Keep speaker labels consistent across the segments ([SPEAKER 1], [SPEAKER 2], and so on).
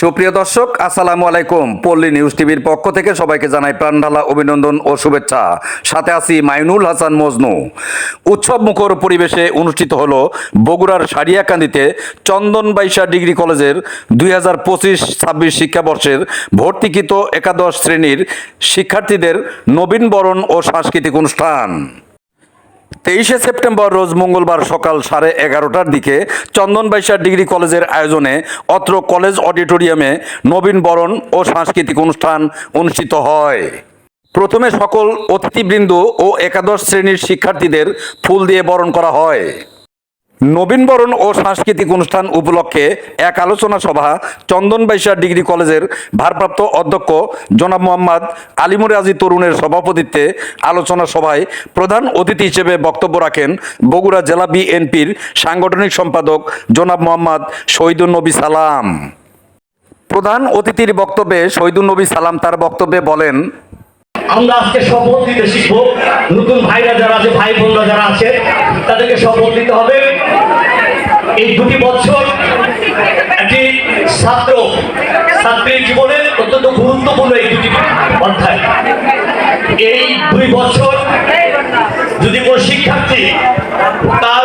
[SPEAKER 1] সুপ্রিয় দর্শক, আসসালামু আলাইকুম। পল্লী নিউজ টিভির পক্ষ থেকে সবাইকে জানাই প্রাণঢালা অভিনন্দন ও শুভেচ্ছা। সাথে আছি মাইনুল হাসান মজনু। উৎসব মুখর পরিবেশে অনুষ্ঠিত হল বগুড়ার সারিয়াকান্দিতে চন্দন বাইশা ডিগ্রি কলেজের দুই হাজার পঁচিশ ছাব্বিশ শিক্ষাবর্ষের ভর্তিকৃত একাদশ শ্রেণির শিক্ষার্থীদের নবীনবরণ ও সাংস্কৃতিক অনুষ্ঠান। তেইশে সেপ্টেম্বর রোজ মঙ্গলবার সকাল সাড়ে এগারোটার দিকে চন্দনবাইশা ডিগ্রি কলেজের আয়োজনে অত্র কলেজ অডিটোরিয়ামে নবীন বরণ ও সাংস্কৃতিক অনুষ্ঠান অনুষ্ঠিত হয়। প্রথমে সকল অতিথিবৃন্দ ও একাদশ শ্রেণির শিক্ষার্থীদের ফুল দিয়ে বরণ করা হয়। নবীনবরণ ও সাংস্কৃতিক অনুষ্ঠান উপলক্ষে এক আলোচনা সভা চন্দন বাইশা ডিগ্রি কলেজের ভারপ্রাপ্ত অধ্যক্ষ জনাব মোহাম্মদ আলিমুর রাজি তরুণের সভাপতিত্বে আলোচনা সভায় প্রধান অতিথি হিসেবে বক্তব্য রাখেন বগুড়া জেলা বিএনপির সাংগঠনিক সম্পাদক জনাব মোহাম্মদ শহীদুল নবী সালাম। প্রধান অতিথির বক্তব্যে শহীদুল নবী সালাম তার বক্তব্যে বলেন,
[SPEAKER 2] আমরা আজকে শপথ নিতে শিখব। নতুন ভাইরা যারা আছে ভাই বোনরা যারা আছে, তাদেরকে শপথ নিতে হবে। এই দুটি বছর একটি ছাত্র ছাত্রীর জীবনে অত্যন্ত গুরুত্বপূর্ণ এই দুটি অধ্যায়। এই দুই বছর যদি কোনো শিক্ষার্থী তার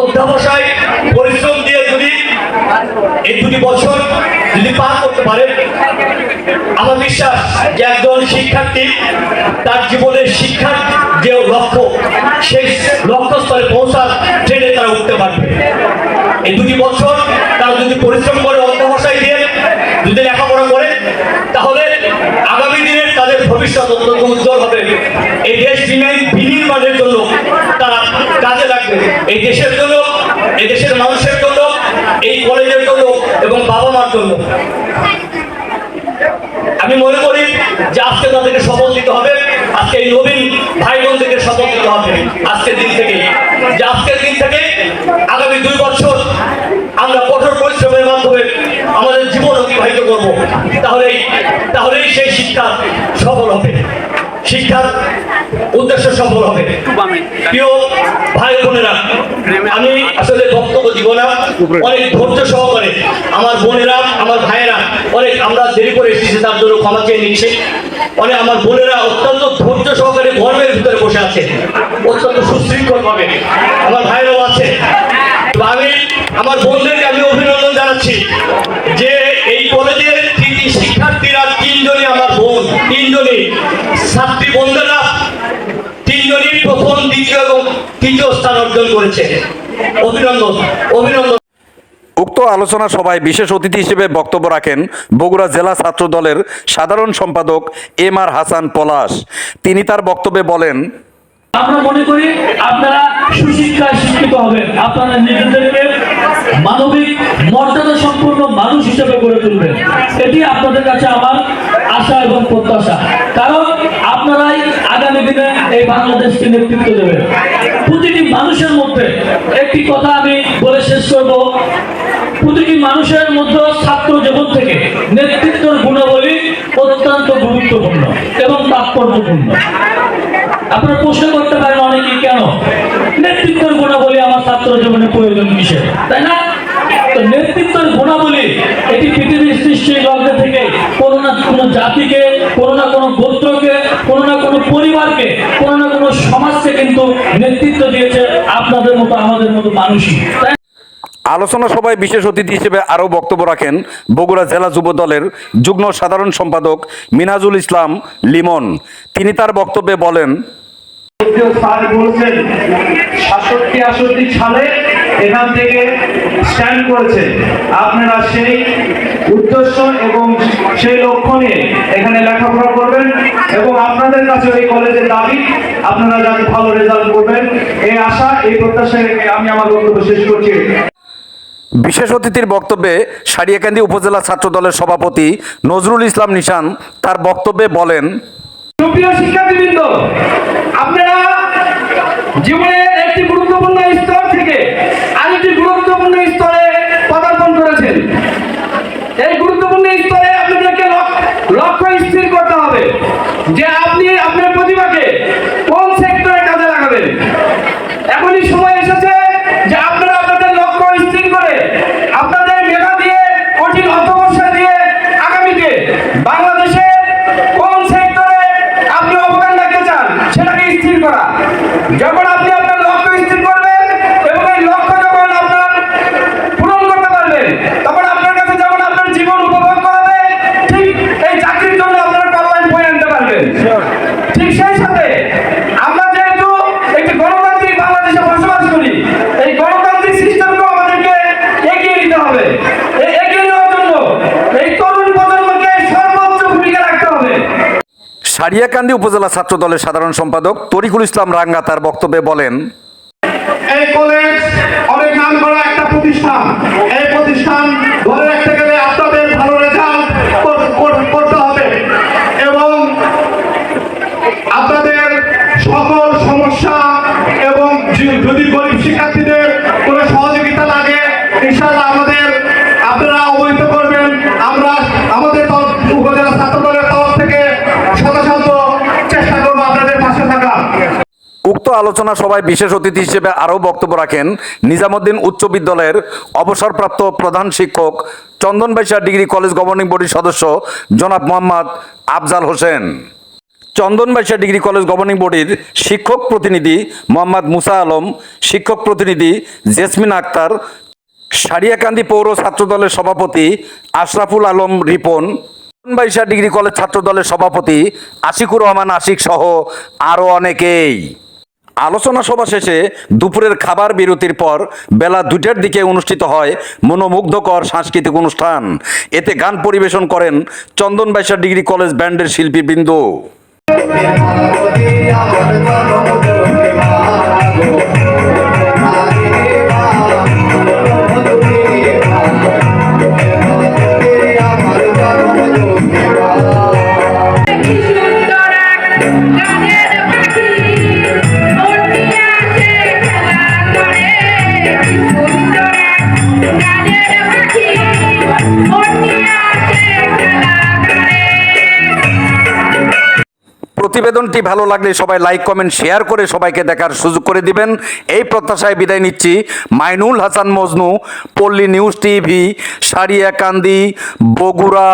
[SPEAKER 2] অধ্যাবসায় পরিশ্রম দিয়ে যদি এই দুটি বছর যদি পার করতে পারে, আমার বিশ্বাস যে একজন শিক্ষার্থী তার জীবনের শিক্ষার যে লক্ষ্য, সেই লক্ষ্যস্থলে পৌঁছার উঠতে পারবে। এই দুটি বছর তারা যদি পরিশ্রম করে, অধ্যবসায় দিয়ে যদি লেখাপড়া করে, তাহলে আগামী দিনের তাদের ভবিষ্যৎ অত্যন্ত উজ্জ্বল হবে। এই দেশ বিনির- বিনির্মাণের জন্য তারা কাজে লাগবে। এই দেশের জন্য, এই দেশের মানুষের জন্য, এই কলেজের জন্য এবং বাবা মার জন্য। আমি মনে করি যে আজকে তাদেরকে শপথ দিতে হবে। আজকে এই নবীন ভাই বোনদেরকে শপথ দিতে হবে আজকের দিন থেকে। যে আজকের দিন থেকে আগামী দুই বছর আমরা কঠোর পরিশ্রমের মাধ্যমে আমাদের জীবন অতিবাহিত করব। তাহলেই তাহলেই সেই শিক্ষা সফল হবে। শিক্ষার উদ্দেশ্য সফল হবে। প্রিয় ভাই বোনেরা, আমি আসলে বক্তব্য দিব না। অনেক ধৈর্য সহকারে আমার বোনেরা, আমার ভাইয়েরা, অনেক আমরা দেরি করে এসেছি, তার জন্য ক্ষমা চেয়ে নিচ্ছে। অনেক আমার বোনেরা অত্যন্ত ধৈর্য সহকারে গর্বের ভিতরে বসে আছে। অত্যন্ত সুশৃঙ্খল ভাবে আমার ভাইয়েরাও আছে। আমার বোনদেরকে আমি অভিনন্দন জানাচ্ছি যে এই কলেজের শিক্ষার্থীরা তিনজনই আমার বোন, তিনজনই ছাত্রী বোনদেরা তিনজনই প্রথম, দ্বিতীয় এবং তৃতীয় স্থান অর্জন করেছে। অভিনন্দন অভিনন্দন।
[SPEAKER 1] উক্ত আলোচনা সভায় বিশেষ অতিথি হিসেবে বক্তব্য রাখেন বগুড়া জেলা ছাত্র দলের সাধারণ সম্পাদক এম আর হাসান পলাশ। তিনি তার বক্তব্যে বলেন
[SPEAKER 3] আমরা মনে করি আপনারা সুশিক্ষায় শিক্ষিত হবেন। আপনারা নিজেদেরকে মানবিক মর্যাদা সম্পূর্ণ মানুষ হিসেবে গড়ে তুলবেন। এটি আপনাদের কাছে আমার আশা এবং প্রত্যাশা। কারণ আপনারাই আগামী দিনে এই বাংলাদেশকে নেতৃত্ব দেবেন। প্রতিটি মানুষের মধ্যে একটি কথা আমি বলে শেষ করব। প্রতিটি মানুষের মধ্যে ছাত্র জীবন থেকে নেতৃত্বের গুণাবলী অত্যন্ত গুরুত্বপূর্ণ এবং তাৎপর্যপূর্ণ। আপনারা প্রশ্ন করতে পারেন অনেকে কেন? নেতৃত্বের গুণাবলী আমার ছাত্র জীবনে প্রয়োজন কিসের? তাই না? তো নেতৃত্বের গুণাবলী, এটি পৃথিবীর থেকে না কোনো জাতিকে, কোনো না কোনো গোত্রকে, কোনো না কোনো পরিবারকে, কোনো না কোনো সমাজকে কিন্তু নেতৃত্ব দিয়েছে আপনাদের মতো, আমাদের মতো মানুষই।
[SPEAKER 1] আলোচনা সভায় বিশেষ অতিথি হিসেবে আরও বক্তব্য রাখেন বগুড়া জেলা যুব দলের যুগ্ম সাধারণ সম্পাদক মিনাজুল ইসলাম লিমন। তিনি তার বক্তব্যে বলেন
[SPEAKER 4] সাতষট্টি, আটষট্টি সালে এখান থেকে স্ট্যান্ড করেছে আপনারা সেই উদ্দেশ্য এবং সেই লক্ষ্য নিয়ে এখানে লেখাপড়া করবেন এবং আপনাদের কাছে এই কলেজের দাবি, আপনারা যাতে ভালো রেজাল্ট করবেন। এই আশা, এই প্রত্যাশা রেখে আমি আমার বক্তব্য শেষ করছি।
[SPEAKER 1] বিশেষ অতিথির বক্তব্যে সারিয়াকান্দি উপজেলা ছাত্র দলের সভাপতি নজরুল ইসলাম নিশান তার বক্তব্যে বলেন
[SPEAKER 4] আপনারা জীবনের একটি গুরুত্বপূর্ণ স্তর থেকে আরেকটি গুরুত্বপূর্ণ স্তরে পদার্পণ করেছেন এই গুরুত্বপূর্ণ স্তরে আপনাদেরকে লক- লক্ষ্য স্থির করতে হবে যে আপনি আপনার প্রতিভাকে কোন সেক্টরে কাজে লাগাবেন এখনই সময় এসেছে যে আপনারা আপনাদের লক্ষ্য স্থির করে আপনাদের মেধা দিয়ে কঠিন অধ্যবসায়
[SPEAKER 1] সারিয়াকান্দি উপজেলা ছাত্র দলের সাধারণ সম্পাদক তরিকুল ইসলাম রাঙ্গা তার বক্তব্যে বলেন,
[SPEAKER 5] এই কলেজ অনেক নাম করা একটা প্রতিষ্ঠান। এই প্রতিষ্ঠান ধরে রাখতে গেলে আপনাদের ভালো রেজাল্ট করতে হবে। এবং আপনাদের সকল সমস্যা এবং যদি গরিব শিক্ষার্থীদের
[SPEAKER 1] আলোচনা সভায় বিশেষ অতিথি হিসেবে আরও বক্তব্য রাখেন নিজামুদ্দিন উচ্চ বিদ্যালয়ের অবসরপ্রাপ্ত প্রধান শিক্ষক, Chandan Chandanbaisha degree college governing বডির সদস্য জনাব Mohammad Afzal Hossain. Chandan Chandanbaisha degree college governing বডির শিক্ষক প্রতিনিধি মোহাম্মদ মুসা আলম, শিক্ষক প্রতিনিধি জেসমিন আক্তার, সারিয়াকান্দি পৌর ছাত্র দলের সভাপতি আশরাফুল আলম রিপন বাইশা ডিগ্রি কলেজ ছাত্র দলের সভাপতি আশিকুর রহমান আশিক সহ আরও অনেকেই। আলোচনা সভা শেষে দুপুরের খাবার বিরতির পর বেলা দুটার দিকে অনুষ্ঠিত হয় মনোমুগ্ধকর সাংস্কৃতিক অনুষ্ঠান। এতে গান পরিবেশন করেন চন্দন বাইশা ডিগ্রি কলেজ ব্যান্ডের শিল্পীবৃন্দ। প্রতিবেদনটি ভালো লাগলে সবাই লাইক, কমেন্ট, শেয়ার করে সবাইকে দেখার সুযোগ করে দিবেন। এই প্রত্যাশায় বিদায় নিচ্ছি। মাইনুল হাসান মজনু, পল্লী নিউজ টিভি, সারিয়াকান্দি, বগুড়া।